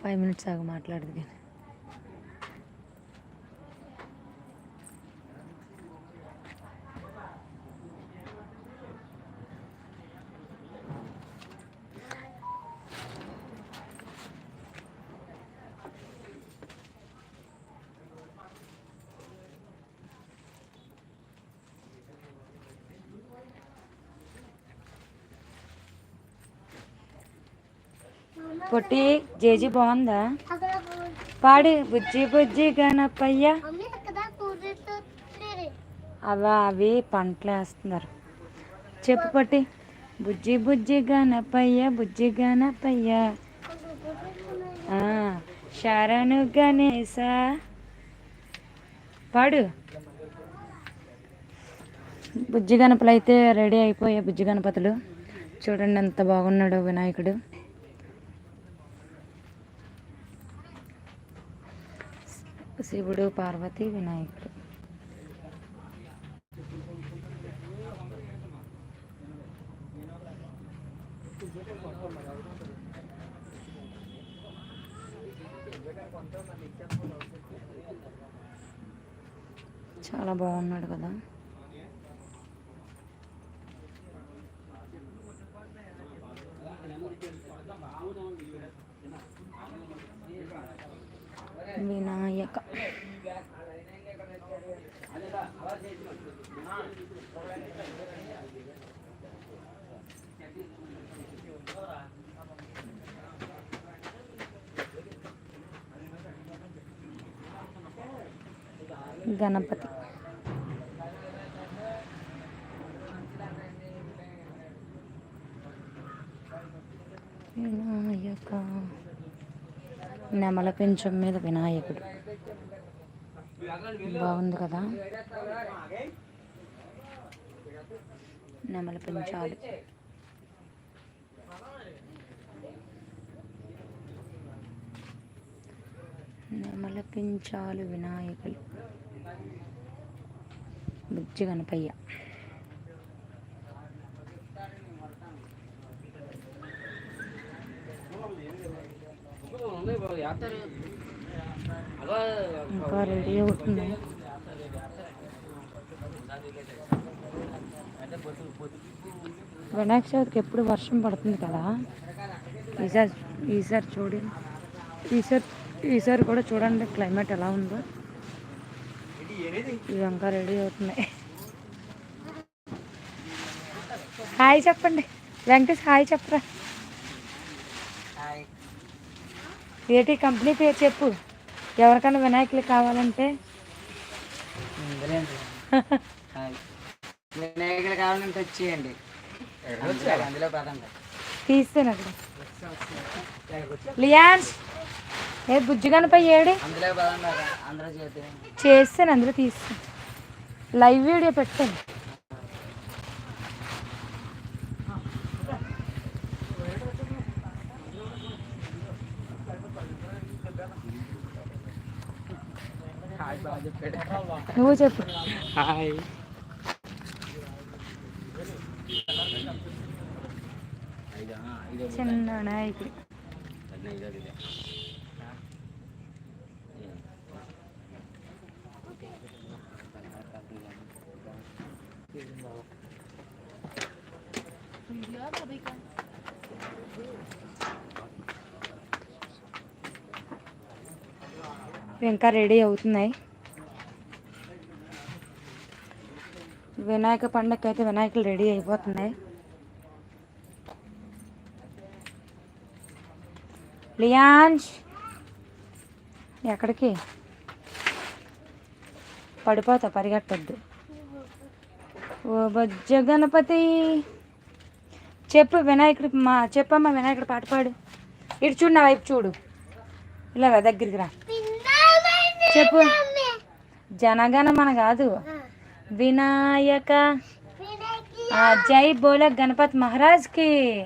Five minutes ఆగ మాట్లాడదు కానీ పొట్టి జేజీ బాగుందా? పాడు పాడి బుజ్జి బుజ్జి గణపయ్య. అవా అవి పంటలు వేస్తున్నారు. చెప్పు పొట్టి. బుజ్జి బుజ్జి గణపయ్య బుజ్జి గణపయ్య. ఆ, శరణు గణేశ. పాడు. బుజ్జి గణపలు అయితే రెడీ అయిపోయాయి బుజ్జి గణపతులు. చూడండి ఎంత బాగున్నాడు వినాయకుడు. శివుడు పార్వతి వినాయకుడు. చాలా బాగున్నాడు కదా. వినాయక. గణపతి. వినాయక. నెమల పెంచం మీద వినాయకుడు. బాగుంది కదా? నెమల పెంచాలి నెమల పెంచాలు వినాయకులు. బుజ్జి గణపయ్య. ఇంకా రెడీ అవుతుంది వినాయక చవితికి ఎప్పుడు వర్షం పడుతుంది కదా? ఈసారి ఈసారి చూడండి ఈసారి ఈసారి కూడా చూడండి క్లైమేట్ ఎలా ఉందో. ఇవి ఇంకా రెడీ అవుతున్నాయి. హాయ్ చెప్పండి. వెంకటేష్ హాయ్ చెప్పరా. ఏంటి కంపెనీ పేరు చెప్పు. ఎవరికైనా వినాయకులు కావాలంటే? వినాయకులు కావాలంటే వచ్చేయండి. అందులో- పదండి. తీస్తాను అక్కడ. లియాన్స్! ఏ ఏడి? పదండి. అందరూ చేద్దాం చేస్తాను అందులో తీస్తాను. లైవ్ వీడియో పెట్టాను నువ్వు చెప్పు. హాయ్. చిన్న వినాయకుడు ఇంకా రెడీ అవుతున్నాయి. వినాయక పండగకి అయితే వినాయకులు రెడీ అయిపోతున్నాయి. లియాన్స్ ఎక్కడికి? పడిపోతా పరిగెట్టద్దు. ఓ బొజ్జ గణపతి! చెప్పు వినాయకుడి మా చెప్పమ్మా వినాయకుడు పాట పాడు. ఇటు చూడు నా వైపు చూడు. ఇలా దగ్గరికి రా. చెప్పు. జనగణ మన కాదు. विनायक। जय बोला गणपत महाराज की।